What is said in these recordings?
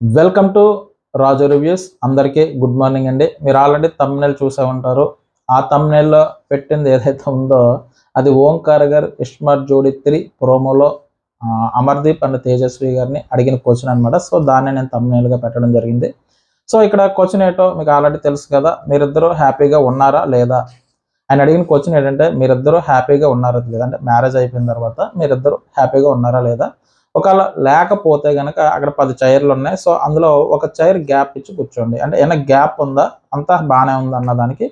Welcome to Raju reviews. అందరికీ good morning అండి. మీరు ఆల్రెడీ తమ్నెల్ చూసే ఉంటారు. ఆ తమ్నెల్లో పెట్టింది ఏదైతే ఉందో అది ఓంకార్ గారు ఇష్మార్ట్ జోడి త్రీ ప్రోమోలో అమర్దీప్ అండ్ తేజస్వి గారిని అడిగిన క్వశ్చన్ అనమాట సో దాన్ని నేను తమ్నెల్గా పెట్టడం జరిగింది. సో ఇక్కడ క్వశ్చన్ ఏంటో మీకు ఆల్రెడీ తెలుసు కదా. మీరిద్దరూ హ్యాపీగా ఉన్నారా లేదా? ఆయన అడిగిన క్వశ్చన్ ఏంటంటే మీరిద్దరూ హ్యాపీగా ఉన్నారా లేదా? అంటే మ్యారేజ్ అయిపోయిన తర్వాత మీరిద్దరూ హ్యాపీగా ఉన్నారా లేదా? ఒకవేళ లేకపోతే గనక అక్కడ పది చైర్లు ఉన్నాయి. సో అందులో ఒక చైర్ గ్యాప్ ఇచ్చి కూర్చోండి. అంటే ఏమైనా గ్యాప్ ఉందా? అంతా బాగానే ఉందా అన్న దానికి.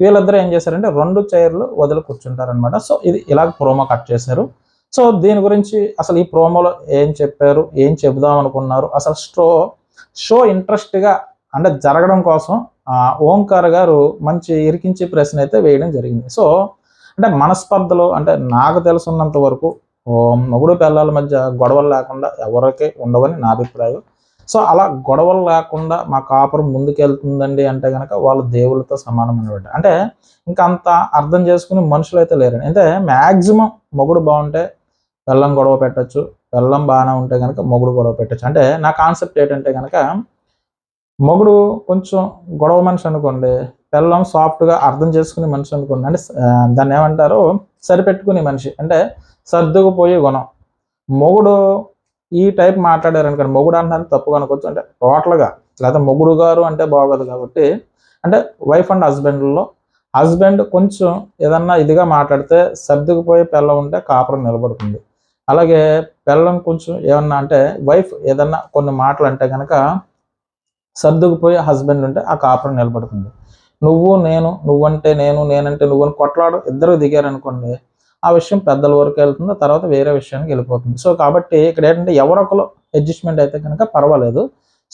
వీళ్ళిద్దరూ ఏం చేశారంటే రెండు చైర్లు వదిలి కూర్చుంటారనమాట సో ఇది ఇలాగ ప్రోమో కట్ చేశారు. సో దీని గురించి అసలు ఈ ప్రోమోలో ఏం చెప్పారు? ఏం చెబుదాం అనుకున్నారు? అసలు షో షో ఇంట్రెస్ట్గా అంటే జరగడం కోసం ఓంకార్ గారు మంచి ఇరికించి ప్రశ్న అయితే వేయడం జరిగింది. సో అంటే మనస్పర్ధలు అంటే నాకు తెలుసున్నంత వరకు మొగుడు పిల్లల మధ్య గొడవలు లేకుండా ఎవరికి ఉండవని నా అభిప్రాయం. సో అలా గొడవలు లేకుండా మా కాపురం ముందుకెళ్తుందండి అంటే కనుక వాళ్ళు దేవుళ్ళతో సమానం అనమాట అంటే ఇంకా అంత అర్థం చేసుకుని మనుషులు అయితే లేరండి. అంటే మ్యాక్సిమం మొగుడు బాగుంటే బెల్లం గొడవ పెట్టచ్చు బెల్లం బాగానే ఉంటే కనుక మొగుడు గొడవ పెట్టచ్చు. అంటే నా కాన్సెప్ట్ ఏంటంటే కనుక మొగుడు కొంచెం గొడవ మనిషి అనుకోండి బెల్లం సాఫ్ట్గా అర్థం చేసుకునే మనిషి అనుకోండి. అంటే దాన్ని ఏమంటారు? సరిపెట్టుకునే మనిషి. అంటే సర్దుకుపోయే గుణం. మొగుడు ఈ టైప్ మాట్లాడారు అనుకోండి మొగుడు అంటారు తప్పు అనుకోవచ్చు. అంటే టోటల్గా లేదా మొగుడు గారు అంటే బాగోదు కాబట్టి అంటే వైఫ్ అండ్ హస్బెండ్లో హస్బెండ్ కొంచెం ఏదన్నా ఇదిగా మాట్లాడితే సర్దుకుపోయే పిల్ల ఉంటే కాపురం నిలబడుతుంది. అలాగే పిల్లం కొంచెం ఏమన్నా అంటే వైఫ్ ఏదన్నా కొన్ని మాటలు అంటే కనుక సర్దుకుపోయే హస్బెండ్ ఉంటే ఆ కాపురం నిలబడుతుంది. నువ్వు నేను నువ్వంటే నేను నేనంటే నువ్వు అని కొట్లాడు ఇద్దరు దిగారనుకోండి ఆ విషయం పెద్దల వరకు వెళ్తుంది తర్వాత వేరే విషయానికి వెళ్ళిపోతుంది. సో కాబట్టి ఇక్కడ ఏంటంటే ఎవరొకరు అడ్జస్ట్మెంట్ అయితే కనుక పర్వాలేదు.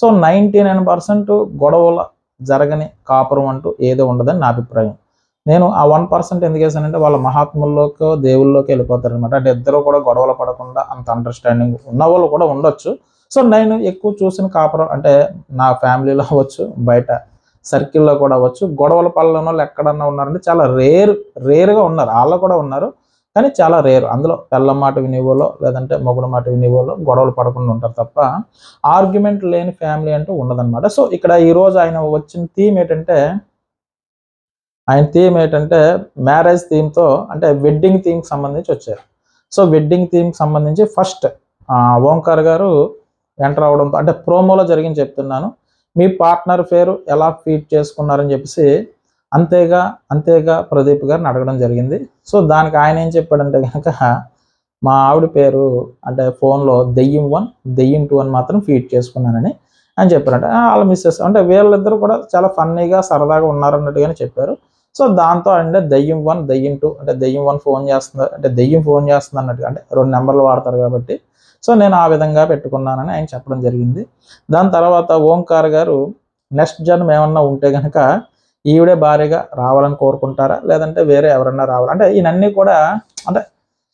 సో నైంటీ నైన్ పర్సెంట్ గొడవల జరగని కాపురం అంటూ ఏదో ఉండదని నా అభిప్రాయం. నేను ఆ వన్ పర్సెంట్ ఎందుకు వేసానంటే వాళ్ళ మహాత్ముల్లోకి దేవుల్లోకి వెళ్ళిపోతారు అనమాట అంటే ఇద్దరు కూడా గొడవలు పడకుండా అంత అండర్స్టాండింగ్ ఉన్న వాళ్ళు కూడా ఉండొచ్చు. సో నేను ఎక్కువ చూసిన కాపురం అంటే నా ఫ్యామిలీలో అవ్వచ్చు బయట సర్కిల్లో కూడా అవ్వచ్చు. గొడవల పళ్ళన వాళ్ళు ఎక్కడన్నా ఉన్నారంటే చాలా రేర్ రేర్గా ఉన్నారు. వాళ్ళు కూడా ఉన్నారు. కానీ చాలా రేరు. అందులో తెల్ల మాట వినేవాళ్ళు లేదంటే మొగుడు మాట వినేవాళ్ళు గొడవలు పడకుండా ఉంటారు తప్ప ఆర్గ్యుమెంట్ లేని ఫ్యామిలీ అంటూ ఉండదన్నమాట. సో ఇక్కడ ఈ రోజు ఆయన వచ్చిన థీమ్ ఏంటంటే ఆయన థీమ్ ఏంటంటే మ్యారేజ్ థీమ్తో అంటే వెడ్డింగ్ థీమ్కి సంబంధించి వచ్చారు. సో వెడ్డింగ్ థీమ్కి సంబంధించి ఫస్ట్ ఓంకార్ గారు ఎంటర్ అవడంతో అంటే ప్రోమోలో జరిగింది చెప్తున్నాను. మీ పార్ట్నర్ పేరు ఎలా ఫీట్ చేసుకున్నారని చెప్పేసి అంతేగా అంతేగా ప్రదీప్ గారిని అడగడం జరిగింది. సో దానికి ఆయన ఏం చెప్పాడంటే కనుక మా ఆవిడ పేరు అంటే ఫోన్లో దెయ్యం వన్ దెయ్యం టూ అని మాత్రం ఫీట్ చేసుకున్నానని అని చెప్పారంట. వాళ్ళ మిస్సెస్ అంటే వీళ్ళిద్దరు కూడా చాలా ఫన్నీగా సరదాగా ఉన్నారన్నట్టుగానే చెప్పారు. సో దాంతో అంటే దెయ్యం వన్ దెయ్యం టూ అంటే దెయ్యం వన్ ఫోన్ చేస్తుంది అంటే దెయ్యం ఫోన్ చేస్తుంది అన్నట్టుగా అంటే రెండు నెంబర్లు వాడతారు కాబట్టి. సో నేను ఆ విధంగా పెట్టుకున్నానని ఆయన చెప్పడం జరిగింది. దాని తర్వాత ఓంకార్ గారు నెక్స్ట్ జన్మ ఏమన్నా ఉంటే కనుక ఈవిడే భార్యగా రావాలని కోరుకుంటారా? లేదంటే వేరే ఎవరన్నా రావాలి? అంటే ఈయనన్నీ కూడా అంటే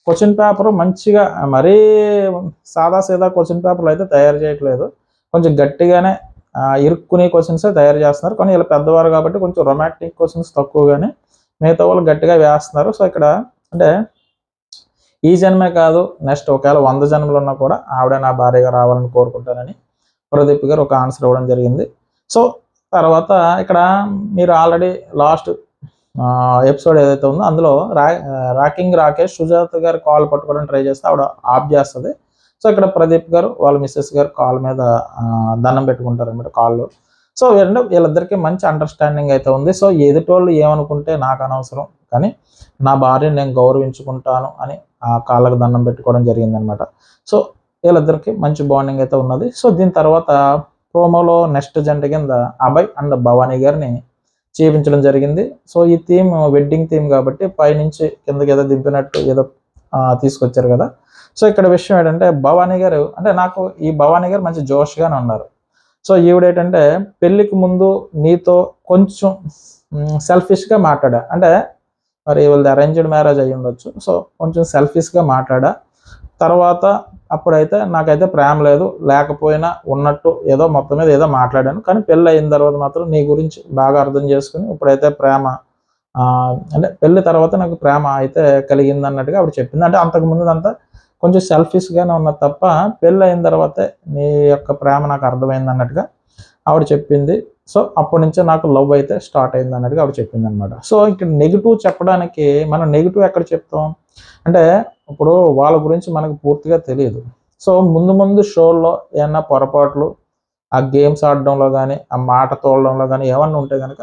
క్వశ్చన్ పేపర్ మంచిగా మరీ సాదా సీదా క్వశ్చన్ పేపర్లు అయితే తయారు చేయట్లేదు. కొంచెం గట్టిగానే ఇరుక్కునే క్వశ్చన్స్ తయారు చేస్తున్నారు. కానీ వీళ్ళు పెద్దవారు కాబట్టి కొంచెం రొమాంటిక్ క్వశ్చన్స్ తక్కువగానే మిగతా వాళ్ళు గట్టిగా వేస్తున్నారు. సో ఇక్కడ అంటే ఈ జన్మే కాదు నెక్స్ట్ ఒకవేళ వంద జన్మలు ఉన్నా కూడా ఆవిడ నా భార్యగా రావాలని కోరుకుంటానని ప్రదీప్ గారు ఒక ఆన్సర్ ఇవ్వడం జరిగింది. సో తర్వాత ఇక్కడ మీరు ఆల్రెడీ లాస్ట్ ఎపిసోడ్ ఏదైతే ఉందో అందులో రా రాకింగ్ రాకేష్ సుజాత గారు కాల్ పట్టుకోవడానికి ట్రై చేస్తే ఆవిడ ఆఫ్ చేస్తుంది. సో ఇక్కడ ప్రదీప్ గారు వాళ్ళ మిస్సెస్ గారు కాల్ మీద దండం పెట్టుకుంటారు అనమాట కాళ్ళు సో వీళ్ళ వీళ్ళిద్దరికి మంచి అండర్స్టాండింగ్ అయితే ఉంది. సో ఎదుటోళ్ళు ఏమనుకుంటే నాకు అనవసరం కానీ నా భార్యను నేను గౌరవించుకుంటాను అని ఆ కాళ్ళకు దండం పెట్టుకోవడం జరిగిందనమాట సో వీళ్ళిద్దరికి మంచి బాండింగ్ అయితే ఉన్నది. సో దీని తర్వాత ప్రోమోలో నెక్స్ట్ జంట కింద అభయ్ అండ్ భవానీ గారిని చేపించడం జరిగింది. సో ఈ థీమ్ వెడ్డింగ్ థీమ్ కాబట్టి పైనుంచి కిందకి ఏదో దింపినట్టు ఏదో తీసుకొచ్చారు కదా. సో ఇక్కడ విషయం ఏంటంటే భవానీ గారు అంటే నాకు ఈ భవానీ గారు మంచి జోష్గానే ఉన్నారు. సో ఈవిడేంటంటే పెళ్ళికి ముందు నీతో కొంచెం సెల్ఫిష్గా మాట్లాడా. అంటే మరి వీళ్ళది అరేంజ్డ్ మ్యారేజ్ అయ్యి ఉండొచ్చు సో కొంచెం సెల్ఫిష్గా మాట్లాడా. తర్వాత అప్పుడైతే నాకైతే ప్రేమ లేదు లేకపోయినా ఉన్నట్టు ఏదో మొత్తం మీద ఏదో మాట్లాడాను. కానీ పెళ్ళి అయిన తర్వాత మాత్రం నీ గురించి బాగా అర్థం చేసుకుని ఇప్పుడైతే ప్రేమ అంటే పెళ్ళి తర్వాత నాకు ప్రేమ అయితే కలిగింది అన్నట్టుగా ఆవిడ చెప్పింది. అంటే అంతకు ముందు అంతా కొంచెం సెల్ఫిష్గానే ఉన్నది తప్ప పెళ్ళి అయిన తర్వాతే నీ యొక్క ప్రేమ నాకు అర్థమైంది అన్నట్టుగా ఆవిడ చెప్పింది. సో అప్పటి నుంచే నాకు లవ్ అయితే స్టార్ట్ అయింది అన్నట్టుగా ఆవిడ చెప్పింది అనమాట సో ఇక్కడ నెగిటివ్ చెప్పడానికి మనం నెగిటివ్ ఎక్కడ చెప్తాం? అంటే ఇప్పుడు వాళ్ళ గురించి మనకు పూర్తిగా తెలియదు. సో ముందు ముందు షోల్లో ఏమన్నా పొరపాట్లు ఆ గేమ్స్ ఆడడంలో కానీ ఆ మాట తోలడంలో కానీ ఏమన్నా ఉంటే కనుక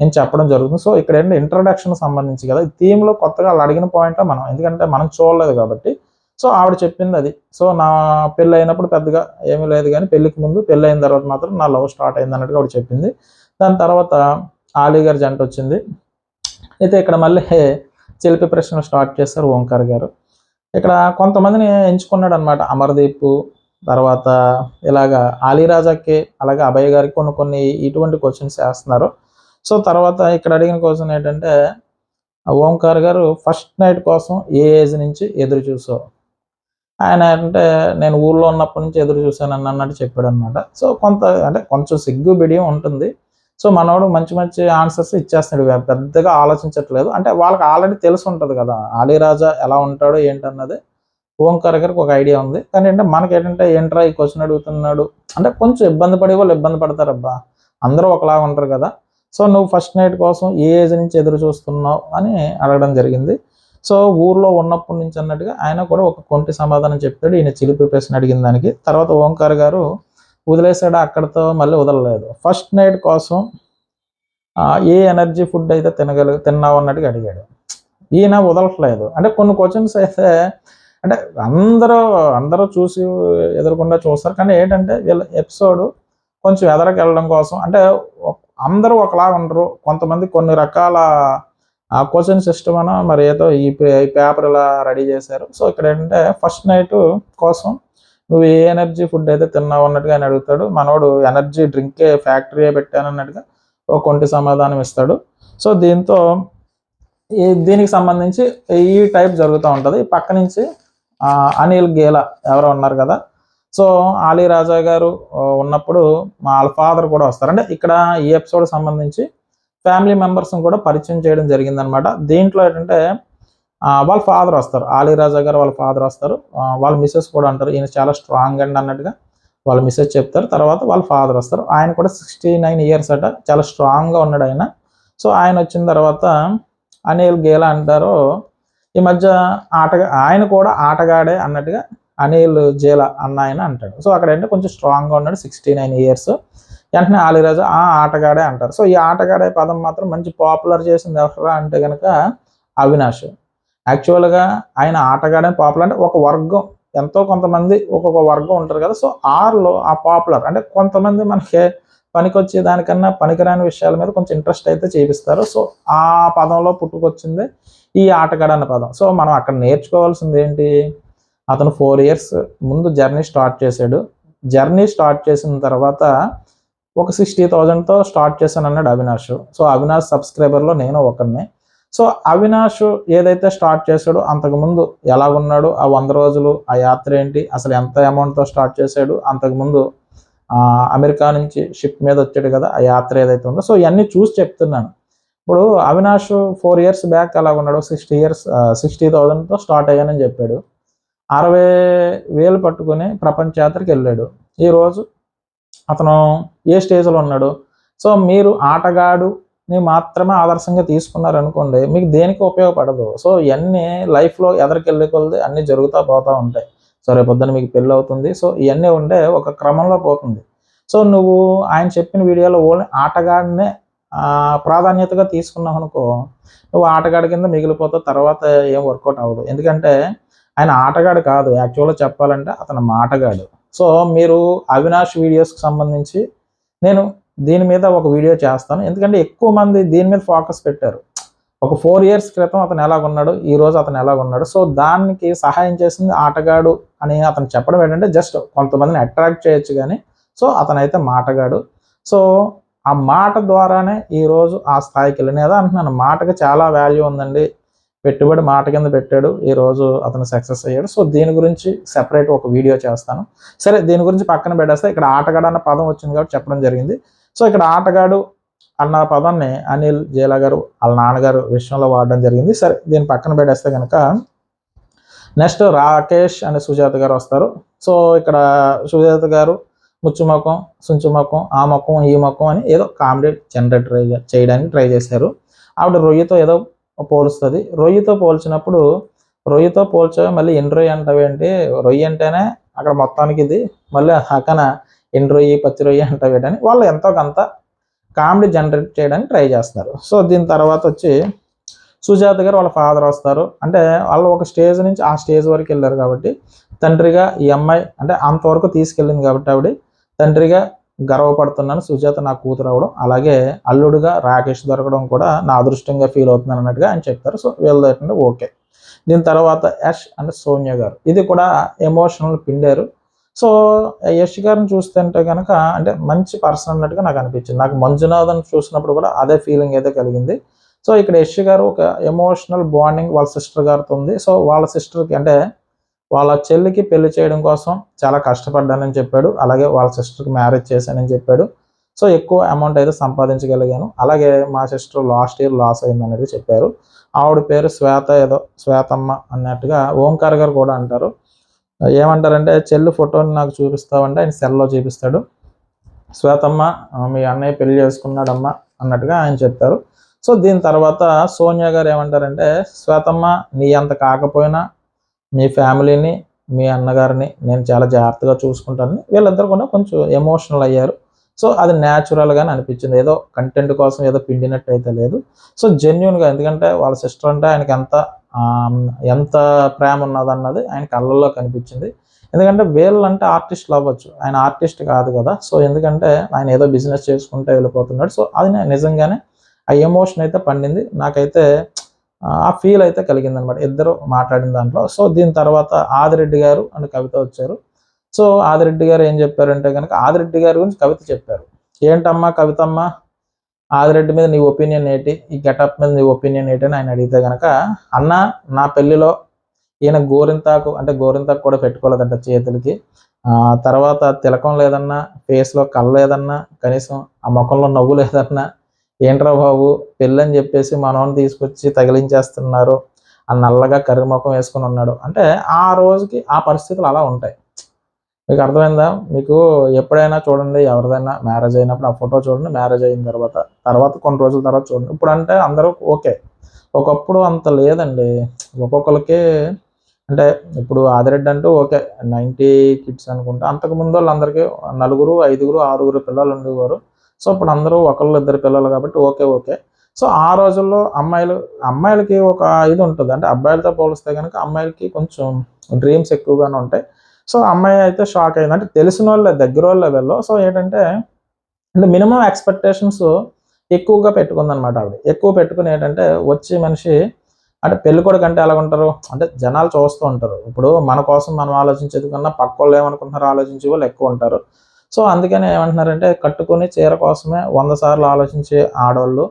నేను చెప్పడం జరుగుతుంది. సో ఇక్కడ ఏంటి ఇంట్రడక్షన్ సంబంధించి కదా ఈ థీమ్లో కొత్తగా వాళ్ళు అడిగిన పాయింట్ మనం ఎందుకంటే మనం చూడలేదు కాబట్టి. సో ఆవిడ చెప్పింది అది. సో నా పెళ్ళి అయినప్పుడు పెద్దగా ఏమీ లేదు కానీ పెళ్ళికి ముందు పెళ్ళి అయిన తర్వాత మాత్రం నా లవ్ స్టార్ట్ అయింది అన్నట్టుగా ఆవిడ చెప్పింది. దాని తర్వాత ఆలీ గారి జంట వచ్చింది. అయితే ఇక్కడ మళ్ళీ చిలిపి ప్రశ్నలు స్టార్ట్ చేస్తారు ఓంకార్ గారు. ఇక్కడ కొంతమందిని ఎంచుకున్నాడు అనమాట అమర్దీప్ తర్వాత ఇలాగా ఆలీరాజాకి అలాగే అభయ్ గారికి కొన్ని కొన్ని ఇటువంటి క్వశ్చన్స్ వేస్తున్నారు. సో తర్వాత ఇక్కడ అడిగిన క్వశ్చన్ ఏంటంటే ఓంకార్ గారు ఫస్ట్ నైట్ కోసం ఏ ఏజ్ నుంచి ఎదురు చూసావు? ఆయన అంటే నేను ఊళ్ళో ఉన్నప్పటి నుంచి ఎదురు చూశాను అన్నట్టు చెప్పాడు అనమాట సో కొంత అంటే కొంచెం సిగ్గు బిడియం ఉంటుంది. సో మనోడు మంచి మంచి ఆన్సర్స్ ఇచ్చేస్తున్నాడు. పెద్దగా ఆలోచించట్లేదు. అంటే వాళ్ళకి ఆల్రెడీ తెలిసి ఉంటుంది కదా. ఆలీరాజా ఎలా ఉంటాడో ఏంటన్నది ఓంకార్ గారికి ఒక ఐడియా ఉంది. కానీ అంటే మనకి ఏంటంటే ఏంట్రా ఈ క్వశ్చన్ అడుగుతున్నాడు? అంటే కొంచెం ఇబ్బంది పడే వాళ్ళు ఇబ్బంది పడతారబ్బా. అందరూ ఒకలాగా ఉంటారు కదా. సో నువ్వు ఫస్ట్ నైట్ కోసం ఏ ఏజ్ నుంచి ఎదురు చూస్తున్నావు అని అడగడం జరిగింది. సో ఊర్లో ఉన్నప్పటి నుంచి అన్నట్టుగా ఆయన కూడా ఒక కొంటి సమాధానం చెప్తాడు. ఈయన చిలిపి ప్రశ్న అడిగిన దానికి. తర్వాత ఓంకార్ గారు వదిలేసాడు అక్కడతో మళ్ళీ వదలలేదు. ఫస్ట్ నైట్ కోసం ఏ ఎనర్జీ ఫుడ్ అయితే తినగల తిన్నావు అన్నట్టుగా అడిగాడు. ఈయన వదలట్లేదు. అంటే కొన్ని క్వశ్చన్స్ అయితే అంటే అందరూ అందరూ చూసి ఎదురకుండా చూస్తారు. కానీ ఏంటంటే వీళ్ళ ఎపిసోడ్ కొంచెం ఎదరకు వెళ్ళడం కోసం అంటే అందరూ ఒకలా ఉండరు. కొంతమంది కొన్ని రకాల ఆ క్వశ్చన్ సిస్టమ్ అన మరి ఏదో ఈ పే- ఈ పేపర్ ఇలా రెడీ చేశారు. సో ఇక్కడ ఏంటంటే ఫస్ట్ నైట్ కోసం నువ్వు ఏ ఎనర్జీ ఫుడ్ అయితే తిన్నావు అన్నట్టుగా ఆయన అడుగుతాడు. మనోడు ఎనర్జీ డ్రింకే ఫ్యాక్టరీ పెట్టాను అన్నట్టుగా ఒక కొంటి సమాధానం ఇస్తాడు. సో దీంతో ఈ దీనికి సంబంధించి ఈ టైప్ జరుగుతూ ఉంటుంది. పక్క నుంచి అనిల్ గేలా ఎవరో ఉన్నారు కదా. సో ఆలీ రాజా గారు ఉన్నప్పుడు మా వాళ్ళ ఫాదర్ కూడా వస్తారు. అంటే ఇక్కడ ఈ ఎపిసోడ్ సంబంధించి ఫ్యామిలీ మెంబర్స్ని కూడా పరిచయం చేయడం జరిగిందనమాట దీంట్లో ఏంటంటే వాళ్ళ ఫాదర్ వస్తారు. ఆలీరాజా గారు వాళ్ళ ఫాదర్ వస్తారు. వాళ్ళ మిస్సెస్ కూడా అంటారు. ఈయన చాలా స్ట్రాంగ్ అండ్ అన్నట్టుగా వాళ్ళ మిస్సెస్ చెప్తారు. తర్వాత వాళ్ళ ఫాదర్ వస్తారు. ఆయన కూడా సిక్స్టీ నైన్ ఇయర్స్ అట చాలా స్ట్రాంగ్గా ఉన్నాడు ఆయన. సో ఆయన వచ్చిన తర్వాత అనిల్ గేలా అంటారు ఈ మధ్య ఆటగా ఆయన కూడా ఆటగాడే అన్నట్టుగా అనిల్ జేల అన్న ఆయన అంటాడు. సో అక్కడ ఏంటంటే కొంచెం స్ట్రాంగ్గా ఉన్నాడు సిక్స్టీ నైన్ ఇయర్స్ వెంటనే ఆలిరాజు ఆ ఆటగాడే అంటారు. సో ఈ ఆటగాడే పదం మాత్రం మంచి పాపులర్ చేసింది ఎవరా అంటే కనుక అవినాష్. యాక్చువల్గా ఆయన ఆటగాడని పాపులర్ అంటే ఒక వర్గం ఎంతో కొంతమంది ఒక్కొక్క వర్గం ఉంటారు కదా. సో ఆర్లో ఆ పాపులర్ అంటే కొంతమంది మనకి పనికొచ్చే దానికన్నా పనికిరాని విషయాల మీద కొంచెం ఇంట్రెస్ట్ అయితే చూపిస్తారు. సో ఆ పదంలో పుట్టుకొచ్చింది ఈ ఆటగాడు అన్న పదం. సో మనం అక్కడ నేర్చుకోవాల్సింది ఏంటి? అతను ఫోర్ ఇయర్స్ ముందు జర్నీ స్టార్ట్ చేశాడు. జర్నీ స్టార్ట్ చేసిన తర్వాత ఒక సిక్స్టీ థౌజండ్తో స్టార్ట్ చేశాను అన్నాడు అవినాష్. సో అవినాష్ సబ్స్క్రైబర్లో నేను ఒకరిని సో అవినాష్ ఏదైతే స్టార్ట్ చేశాడో అంతకుముందు ఎలా ఉన్నాడు ఆ వంద రోజులు ఆ యాత్ర ఏంటి అసలు ఎంత అమౌంట్తో స్టార్ట్ చేశాడు అంతకుముందు అమెరికా నుంచి షిప్ మీద వచ్చాడు కదా ఆ యాత్ర ఏదైతే ఉందో. సో ఇవన్నీ చూసి చెప్తున్నాను. ఇప్పుడు అవినాష్ ఫోర్ ఇయర్స్ బ్యాక్ అలా ఉన్నాడు సిక్స్టీ ఇయర్స్ సిక్స్టీ థౌజండ్తో స్టార్ట్ అయ్యానని చెప్పాడు. అరవై వేలు పట్టుకుని ప్రపంచ యాత్రకి వెళ్ళాడు. ఈరోజు అతను ఏ స్టేజ్లో ఉన్నాడు? సో మీరు ఆటగాడు నేను మాత్రమే ఆదర్శంగా తీసుకున్నారనుకోండి మీకు దేనికి ఉపయోగపడదు. సో ఇవన్నీ లైఫ్లో ఎదరికెళ్ళే కొలది అన్నీ జరుగుతూ పోతూ ఉంటాయి. సో రేపు పొద్దున మీకు పెళ్ళి అవుతుంది. సో ఇవన్నీ ఉండే ఒక క్రమంలో పోతుంది. సో నువ్వు ఆయన చెప్పిన వీడియోలో ఓన్లీ ఆటగాడినే ప్రాధాన్యతగా తీసుకున్నావు అనుకో నువ్వు ఆటగాడి కింద మిగిలిపోతావు తర్వాత ఏం వర్కౌట్ అవ్వదు. ఎందుకంటే ఆయన ఆటగాడు కాదు. యాక్చువల్గా చెప్పాలంటే అతను మాటగాడు. సో మీరు అవినాష్ వీడియోస్కి సంబంధించి నేను దీని మీద ఒక వీడియో చేస్తాను. ఎందుకంటే ఎక్కువ మంది దీని మీద ఫోకస్ పెట్టారు. ఒక ఫోర్ ఇయర్స్ క్రితం అతను ఎలాగున్నాడు ఈ రోజు అతను ఎలాగున్నాడు. సో దానికి సహాయం చేసింది ఆటగాడు అని అతను చెప్పడం ఏంటంటే జస్ట్ కొంతమందిని అట్రాక్ట్ చేయొచ్చు కానీ సో అతనైతే మాటగాడు. సో ఆ మాట ద్వారానే ఈరోజు ఆ స్థాయికి వెళ్ళినదా అంటున్నాను మాటకి చాలా వాల్యూ ఉందండి. పెట్టుబడి మాట కింద పెట్టాడు ఈ రోజు అతను సక్సెస్ అయ్యాడు. సో దీని గురించి సెపరేట్ ఒక వీడియో చేస్తాను. సరే దీని గురించి పక్కన పెట్టేస్తే ఇక్కడ ఆటగాడు అన్న పదం వచ్చింది కాబట్టి చెప్పడం జరిగింది. సో ఇక్కడ ఆటగాడు అన్న పదాన్ని అనిల్ జేలా గారు వాళ్ళ నాన్నగారు విషయంలో వాడడం జరిగింది. సరే దీన్ని పక్కన పెట్టేస్తే కనుక నెక్స్ట్ రాకేష్ అనే సుజాత గారు వస్తారు. సో ఇక్కడ సుజాత గారు ముచ్చు ముఖం ఆ ముఖం ఈ ముఖం అని ఏదో కామెడీ జనరేట్ ట్రై చేయడానికి ట్రై చేశారు. ఆవిడ రొయ్యతో ఏదో పోలుస్తుంది. రొయ్యతో పోల్చినప్పుడు రొయ్యతో పోల్చే మళ్ళీ ఎన్ రొయ్య అంటావేంటి? రొయ్య అంటేనే అక్కడ మొత్తానికి ఇది. మళ్ళీ అక్కన ఎండు రొయ్యి పచ్చి రొయ్యి వేయడానికి వాళ్ళు ఎంతో కొంత కామెడీ జనరేట్ చేయడానికి ట్రై చేస్తున్నారు సో దీని తర్వాత వచ్చి సుజాత గారు వాళ్ళ ఫాదర్ వస్తారు. అంటే వాళ్ళు ఒక స్టేజ్ నుంచి ఆ స్టేజ్ వరకు వెళ్ళారు కాబట్టి తండ్రిగా ఈ అమ్మాయి అంటే అంతవరకు తీసుకెళ్ళింది కాబట్టి ఆవిడ తండ్రిగా గర్వపడుతున్నాను. సుజాత నా కూతురు అవడం అలాగే అల్లుడుగా రాకేష్ దొరకడం కూడా నా అదృష్టంగా ఫీల్ అవుతున్నాను అన్నట్టుగా ఆయన చెప్తారు. సో వీళ్ళదంటే ఓకే. దీని తర్వాత యష్ అండ్ సోనియా గారు. ఇది కూడా ఎమోషనల్ పిండారు. సో యష్ గారిని చూస్తుంటే కనుక అంటే మంచి పర్సన్ అన్నట్టుగా నాకు అనిపించింది. నాకు మంజునాథన్ చూసినప్పుడు కూడా అదే ఫీలింగ్ అయితే కలిగింది. సో ఇక్కడ యష్ గారు ఒక ఎమోషనల్ బాండింగ్ వాళ్ళ సిస్టర్ గారితో ఉంది. సో వాళ్ళ సిస్టర్కి అంటే వాళ్ళ చెల్లికి పెళ్ళి చేయడం కోసం చాలా కష్టపడ్డానని చెప్పాడు. అలాగే వాళ్ళ సిస్టర్కి మ్యారేజ్ చేశానని చెప్పాడు. సో ఎక్కువ అమౌంట్ అయితే సంపాదించగలిగాను. అలాగే మా సిస్టర్ లాస్ట్ ఇయర్ లాస్ అయింది అనేది చెప్పారు. ఆవిడ పేరు శ్వేత ఏదో శ్వేతమ్మ అన్నట్టుగా ఓంకార్ గారు కూడా అంటారు. ఏమంటారంటే చెల్లి ఫోటోని నాకు చూపిస్తావంటే ఆయన సెల్లో చూపిస్తాడు. శ్వేతమ్మ మీ అన్నయ్య పెళ్ళి చేసుకున్నాడమ్మా అన్నట్టుగా ఆయన చెప్తారు సో దీని తర్వాత సోనియా గారు ఏమంటారంటే శ్వేతమ్మ నీ అంత కాకపోయినా మీ ఫ్యామిలీని మీ అన్నగారిని నేను చాలా జాగ్రత్తగా చూసుకుంటానని వీళ్ళిద్దరు కూడా కొంచెం ఎమోషనల్ అయ్యారు. సో అది న్యాచురల్గానే అనిపించింది. ఏదో కంటెంట్ కోసం ఏదో పిండినట్టు అయితే లేదు. సో జెన్యున్గా ఎందుకంటే వాళ్ళ సిస్టర్ అంటే ఆయనకి ఎంత ఎంత ప్రేమ ఉన్నదన్నది ఆయన కళ్ళల్లో కనిపించింది. ఎందుకంటే వీళ్ళంటే ఆర్టిస్ట్ అవ్వచ్చు. ఆయన ఆర్టిస్ట్ కాదు కదా. సో ఎందుకంటే ఆయన ఏదో బిజినెస్ చేసుకుంటే వెళ్ళిపోతున్నాడు. సో అది నిజంగానే ఆ ఎమోషన్ అయితే పండింది. నాకైతే ఆ ఫీల్ అయితే కలిగింది అనమాట ఇద్దరు మాట్లాడిన దాంట్లో. సో దీని తర్వాత ఆదిరెడ్డి గారు అండ్ కవిత వచ్చారు. సో ఆదిరెడ్డి గారు ఏం చెప్పారంటే కనుక ఆదిరెడ్డి గారి గురించి కవిత చెప్పారు. ఏంటమ్మా కవితమ్మ? ఆదిరెడ్డి మీద నీ ఒపీనియన్ ఏంటి? ఈ గెటప్ మీద నీ ఒపీనియన్ ఏంటి? అని ఆయన అడిగితే కనుక అన్న నా పెళ్ళిలో ఈయన గోరింతాకు అంటే గోరింతాకు కూడా పెట్టుకోలేదంట చేతులకి. ఆ తర్వాత తిలకం లేదన్నా ఫేస్లో కళ్ళ లేదన్నా కనీసం ఆ ముఖంలో నవ్వు లేదన్నా ఏంట్రా బాబు పెళ్ళని చెప్పేసి మనోని తీసుకొచ్చి తగిలించేస్తున్నారు ఆ నల్లగా కర్రి ముఖం వేసుకుని ఉన్నాడు. అంటే ఆ రోజుకి ఆ పరిస్థితులు అలా ఉంటాయి. మీకు అర్థమైందా? మీకు ఎప్పుడైనా చూడండి ఎవరిదైనా మ్యారేజ్ అయినప్పుడు ఆ ఫోటో చూడండి మ్యారేజ్ అయిన తర్వాత తర్వాత కొన్ని రోజుల తర్వాత చూడండి. ఇప్పుడు అంటే అందరూ ఓకే. ఒకప్పుడు అంత లేదండి. ఒక్కొక్కరికి అంటే ఇప్పుడు ఆదిరెడ్డి అంటూ ఓకే నైంటీ కిడ్స్ అనుకుంటా. అంతకు ముందు వాళ్ళందరికీ నలుగురు ఐదుగురు ఆరుగురు పిల్లలు ఉండేవారు. సో ఇప్పుడు అందరూ ఒకళ్ళు ఇద్దరు పిల్లలు కాబట్టి ఓకే ఓకే. సో ఆ రోజుల్లో అమ్మాయిలు అమ్మాయిలకి ఒక ఇది ఉంటుంది. అంటే అబ్బాయిలతో పోలిస్తే కనుక అమ్మాయిలకి కొంచెం డ్రీమ్స్ ఎక్కువగానే ఉంటాయి. సో అమ్మాయి అయితే షాక్ అయింది. అంటే తెలిసిన వాళ్ళే దగ్గర వాళ్ళ లెవెల్లో. సో ఏంటంటే అంటే మినిమం ఎక్స్పెక్టేషన్స్ ఎక్కువగా పెట్టుకుందనమాట ఆవిడ. ఎక్కువ పెట్టుకుని ఏంటంటే వచ్చి మనిషి అంటే పెళ్ళి కొడుకు అంటే ఎలా ఉంటారు? అంటే జనాలు చూస్తూ ఉంటారు. ఇప్పుడు మన కోసం మనం ఆలోచించేది కన్నా పక్క వాళ్ళు ఏమనుకుంటున్నారో ఆలోచించే వాళ్ళు ఎక్కువ ఉంటారు. సో అందుకని ఏమంటున్నారంటే కట్టుకుని చీర కోసమే వంద సార్లు ఆలోచించే ఆడవాళ్ళు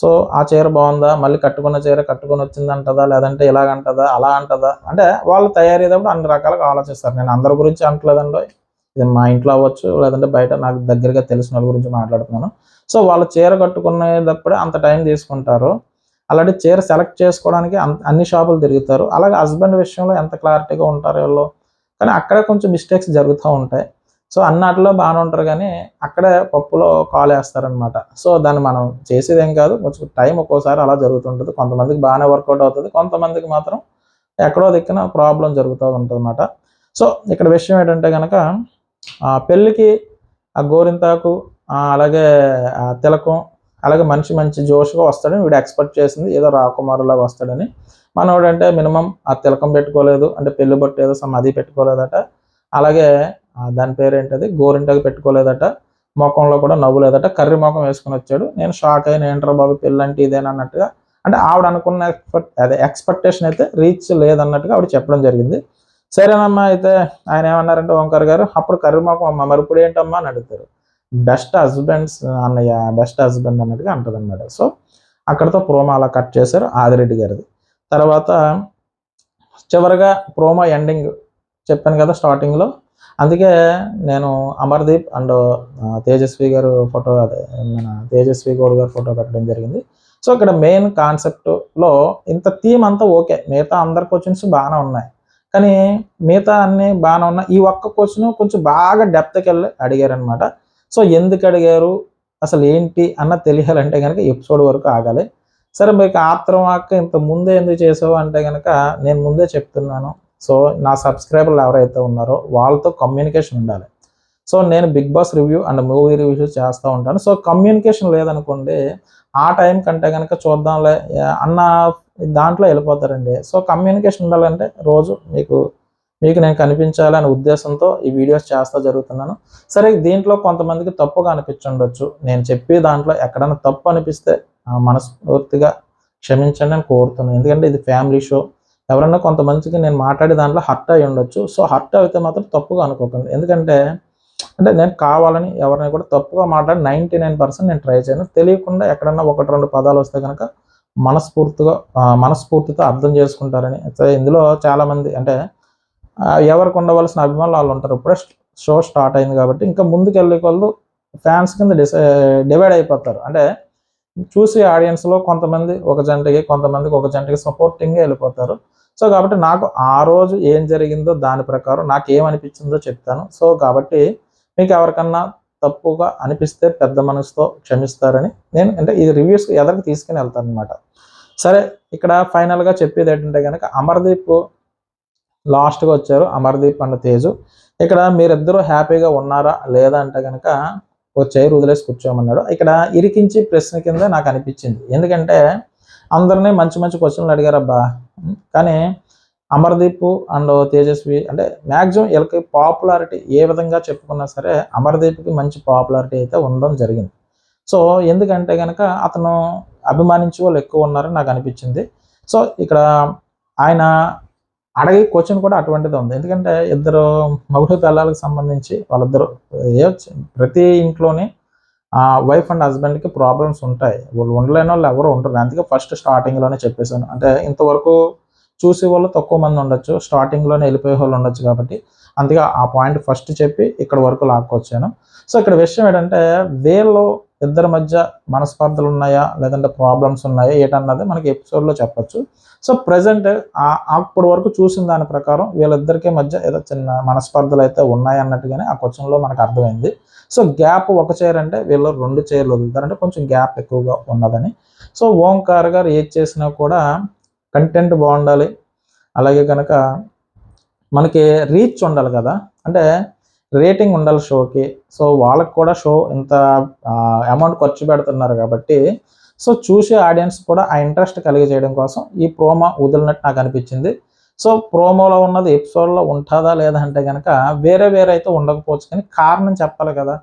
సో ఆ చీర బాగుందా? మళ్ళీ కట్టుకున్న చీర కట్టుకొని వచ్చింది అంటదా లేదంటే ఇలాగ అంటదా అలా అంటదా? అంటే వాళ్ళు తయారయ్యేటప్పుడు అన్ని రకాలుగా ఆలోచిస్తారు. నేను అందరి గురించి అంటలేదండి ఇది మా ఇంట్లో అవ్వచ్చు లేదంటే బయట నాకు దగ్గరగా తెలిసిన వాళ్ళ గురించి మాట్లాడుతున్నాను. సో వాళ్ళు చీర కట్టుకునేటప్పుడే అంత టైం తీసుకుంటారు. అలాంటి చీర సెలెక్ట్ చేసుకోవడానికి అన్- అన్ని షాపులు తిరుగుతారు. అలాగే హస్బెండ్ విషయంలో ఎంత క్లారిటీగా ఉంటారు వీళ్ళు? కానీ అక్కడే కొంచెం మిస్టేక్స్ జరుగుతూ ఉంటాయి. సో అన్నాటిలో బాగానే ఉంటారు కానీ అక్కడే పప్పులో కాలు వేస్తారనమాట సో దాన్ని మనం చేసేది ఏం కాదు కొంచెం టైం ఒక్కోసారి అలా జరుగుతుంటుంది. కొంతమందికి బాగానే వర్కౌట్ అవుతుంది కొంతమందికి మాత్రం ఎక్కడో దిక్కున ప్రాబ్లం జరుగుతూ ఉంటుంది అనమాట సో ఇక్కడ విషయం ఏంటంటే కనుక పెళ్ళికి ఆ గోరింతాకు అలాగే తిలకం అలాగే మనిషి మంచి జోష్గా వస్తాడని వీడు ఎక్స్పెక్ట్ చేసింది. ఏదో రాకుమారులాగా వస్తాడని. మనోడంటే మినిమం ఆ తిలకం పెట్టుకోలేదు అంటే పెళ్ళి బొట్టు ఏదో సమాధి అది పెట్టుకోలేదట. అలాగే దాని పేరు ఏంటది గోరింటాకు పెట్టుకోలేదట. ముఖంలో కూడా నవ్వు లేదట కర్రీ ముఖం వేసుకుని వచ్చాడు. నేను షాక్ అయిన ఏంట్రా బాబు పెళ్ళి అంటే ఇదేనా? అన్నట్టుగా. అంటే ఆవిడ అనుకున్న ఎక్స్పెక్ట్ అదే ఎక్స్పెక్టేషన్ అయితే రీచ్ లేదన్నట్టుగా ఆవిడ చెప్పడం జరిగింది. సరేనమ్మా అయితే ఆయన ఏమన్నారంటే ఓంకార్ గారు అప్పుడు కర్రీ ముఖం అమ్మ మరి ఇప్పుడు ఏంటమ్మా? అని అడుగుతారు. బెస్ట్ హస్బెండ్స్ అన్నయ్య బెస్ట్ హస్బెండ్ అన్నట్టుగా అంటది అన్నమాట సో అక్కడతో ప్రోమో అలా కట్ చేశారు ఆదిరెడ్డి గారిది. తర్వాత చివరిగా ప్రోమో ఎండింగ్ చెప్పాను కదా స్టార్టింగ్లో. అందుకే నేను అమర్దీప్ అండ్ తేజస్వి గారు ఫోటో అదే మన తేజస్వి గౌడ్ గారు ఫోటో పెట్టడం జరిగింది. సో ఇక్కడ మెయిన్ కాన్సెప్ట్లో ఇంత థీమ్ అంతా ఓకే. మిగతా అందరి క్వశ్చన్స్ బాగానే ఉన్నాయి. కానీ మిగతా అన్ని బాగానే ఉన్నాయి. ఈ ఒక్క క్వశ్చన్ కొంచెం బాగా డెప్త్కి వెళ్ళి అడిగారనమాట సో ఎందుకు అడిగారు? అసలు ఏంటి? అన్న తెలియాలంటే కనుక ఎపిసోడ్ వరకు ఆగాలి. సరే మీకు ఆత్రం ఆక ఇంత ముందే ఎందుకు చేసావు అంటే కనుక నేను ముందే చెప్తున్నాను. సో నా సబ్స్క్రైబర్లు ఎవరైతే ఉన్నారో వాళ్ళతో కమ్యూనికేషన్ ఉండాలి. సో నేను Bigg Boss review and movie reviews చేస్తూ ఉంటాను. సో కమ్యూనికేషన్ లేదనుకోండి ఆ టైం కంటే కనుక చూద్దాంలే అన్న దాంట్లో వెళ్ళిపోతారండి. సో కమ్యూనికేషన్ ఉండాలంటే రోజు మీకు మీకు నేను కనిపించాలనే ఉద్దేశంతో ఈ వీడియోస్ చేస్తా జరుగుతున్నాను. సరే దీంట్లో కొంతమందికి తప్పుగా అనిపించుండొచ్చు. నేను చెప్పే దాంట్లో ఎక్కడైనా తప్పు అనిపిస్తే మనస్ఫూర్తిగా క్షమించండి అని కోరుతున్నాను. ఎందుకంటే ఇది ఫ్యామిలీ షో. ఎవరన్నా కొంతమందికి నేను మాట్లాడే దాంట్లో హర్ట్ అయి ఉండొచ్చు. సో హర్ట్ అయితే మాత్రం తప్పుగా అనుకోకండి. ఎందుకంటే అంటే నేను కావాలని ఎవరిని కూడా తప్పుగా మాట్లాడి నైంటీ నైన్ పర్సెంట్ నేను ట్రై చేయను. తెలియకుండా ఎక్కడన్నా ఒకటి రెండు పదాలు వస్తే కనుక మనస్ఫూర్తిగా మనస్ఫూర్తితో అర్థం చేసుకుంటారని. ఇందులో చాలామంది అంటే ఎవరికి ఉండవలసిన అభిమానులు వాళ్ళు ఉంటారు. ఇప్పుడే షో స్టార్ట్ అయింది కాబట్టి ఇంకా ముందుకు వెళ్ళే వాళ్ళు ఫ్యాన్స్ కింద డిసై డివైడ్ అయిపోతారు. అంటే చూసి ఆడియన్స్లో కొంతమంది ఒక జంటకి కొంతమందికి ఒక జంటకి సపోర్టింగ్గా వెళ్ళిపోతారు. సో కాబట్టి నాకు ఆ రోజు ఏం జరిగిందో దాని ప్రకారం నాకు ఏమనిపించిందో చెప్తాను. సో కాబట్టి మీకు ఎవరికన్నా తప్పుగా అనిపిస్తే పెద్ద మనసుతో క్షమిస్తారని నేను అంటే ఈ రివ్యూస్ ఎదరికి తీసుకుని వెళ్తాను అనమాట సరే ఇక్కడ ఫైనల్గా చెప్పేది ఏంటంటే కనుక అమర్దీప్ లాస్ట్గా వచ్చారు అమర్దీప్ అండ్ తేజు. ఇక్కడ మీరిద్దరూ హ్యాపీగా ఉన్నారా లేదా అంటే కనుక ఒక చైర్ వదిలేసి కూర్చోమన్నాడు. ఇక్కడ ఇరికించి ప్రశ్న కింద నాకు అనిపించింది. ఎందుకంటే అందరినీ మంచి మంచి క్వశ్చన్లు అడిగారబ్బా కానీ అమర్దీప్ అండ్ తేజస్వి అంటే మ్యాక్సిమం వీళ్ళకి పాపులారిటీ ఏ విధంగా చెప్పుకున్నా సరే అమర్దీప్కి మంచి పాపులారిటీ అయితే ఉండడం జరిగింది. సో ఎందుకంటే కనుక అతను అభిమానించే వాళ్ళు ఎక్కువ ఉన్నారని నాకు అనిపించింది. సో ఇక్కడ ఆయన అడిగే క్వశ్చన్ కూడా అటువంటిది ఉంది. ఎందుకంటే ఇద్దరు మగుడు పిల్లలకు సంబంధించి వాళ్ళిద్దరు ఏ ప్రతి ఇంట్లోనే వైఫ్ అండ్ హస్బెండ్కి ప్రాబ్లమ్స్ ఉంటాయి. వాళ్ళు ఉండలేని వాళ్ళు ఎవరు ఉండరు. అందుకే ఫస్ట్ స్టార్టింగ్లోనే చెప్పేశాను. అంటే ఇంతవరకు చూసే వాళ్ళు తక్కువ మంది ఉండొచ్చు. స్టార్టింగ్లోనే వెళ్ళిపోయే వాళ్ళు ఉండొచ్చు కాబట్టి. అందుకే ఆ పాయింట్ ఫస్ట్ చెప్పి ఇక్కడ వరకు లాక్కొచ్చాను. సో ఇక్కడ విషయం ఏంటంటే వీళ్ళు ఇద్దరి మధ్య మనస్పర్ధలు ఉన్నాయా? లేదంటే ప్రాబ్లమ్స్ ఉన్నాయా? ఏటన్నది మనకి ఎపిసోడ్లో చెప్పచ్చు. సో ప్రజెంట్ అప్పటి వరకు చూసిన దాని ప్రకారం వీళ్ళిద్దరికీ మధ్య ఏదో చిన్న మనస్పర్ధలు అయితే ఉన్నాయి అన్నట్టుగానే ఆ క్వశ్చన్లో మనకు అర్థమైంది. సో గ్యాప్ ఒక చైర్ అంటే వీళ్ళు రెండు చైర్లు వదులుతారంటే కొంచెం గ్యాప్ ఎక్కువగా ఉన్నదని. సో ఓంకార్ గారు ఏది చేసినా కూడా కంటెంట్ బాగుండాలి. అలాగే కనుక మనకి రీచ్ ఉండాలి కదా. అంటే రేటింగ్ ఉండాలి షోకి. సో వాళ్ళకి కూడా షో ఇంత అమౌంట్ ఖర్చు పెడుతున్నారు కాబట్టి సో చూసే ఆడియన్స్ కూడా ఆ ఇంట్రెస్ట్ కలిగి చేయడం కోసం ఈ ప్రోమో వదిలినట్టు నాకు అనిపించింది. సో ప్రోమోలో ఉన్నది ఎపిసోడ్లో ఉంటుందా లేదా అంటే కనుక వేరే వేరే అయితే ఉండకపోవచ్చు కానీ కారణం చెప్పాలి కదా.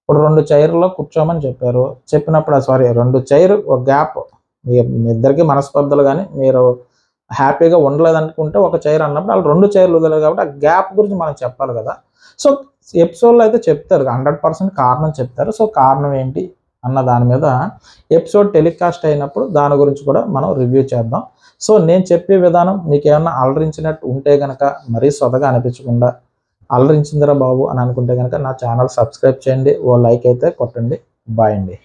ఇప్పుడు రెండు చైర్లో కూర్చోమని చెప్పారు. చెప్పినప్పుడు సారీ రెండు చైర్ ఒక గ్యాప్ మీ ఇద్దరికి మనస్పర్ధలు కానీ మీరు హ్యాపీగా ఉండలేదనుకుంటే ఒక చైర్ అన్నప్పుడు వాళ్ళు రెండు చైర్లు వదిలేదు కాబట్టి ఆ గ్యాప్ గురించి మనం చెప్పాలి కదా. సో ఎపిసోడ్లో అయితే చెప్తారు హండ్రెడ్ పర్సెంట్ కారణం చెప్తారు. సో కారణం ఏంటి అన్న దాని మీద ఎపిసోడ్ టెలికాస్ట్ అయినప్పుడు దాని గురించి కూడా మనం రివ్యూ చేద్దాం. సో నేను చెప్పే విధానం మీకు ఏమన్నా అలరించినట్టు ఉంటే కనుక మరీ సొదగా అనిపించకుండా అలరించిందిరా బాబు అని అనుకుంటే కనుక నా ఛానల్ సబ్స్క్రైబ్ చేయండి ఓ లైక్ అయితే కొట్టండి. బాయ్ అండి.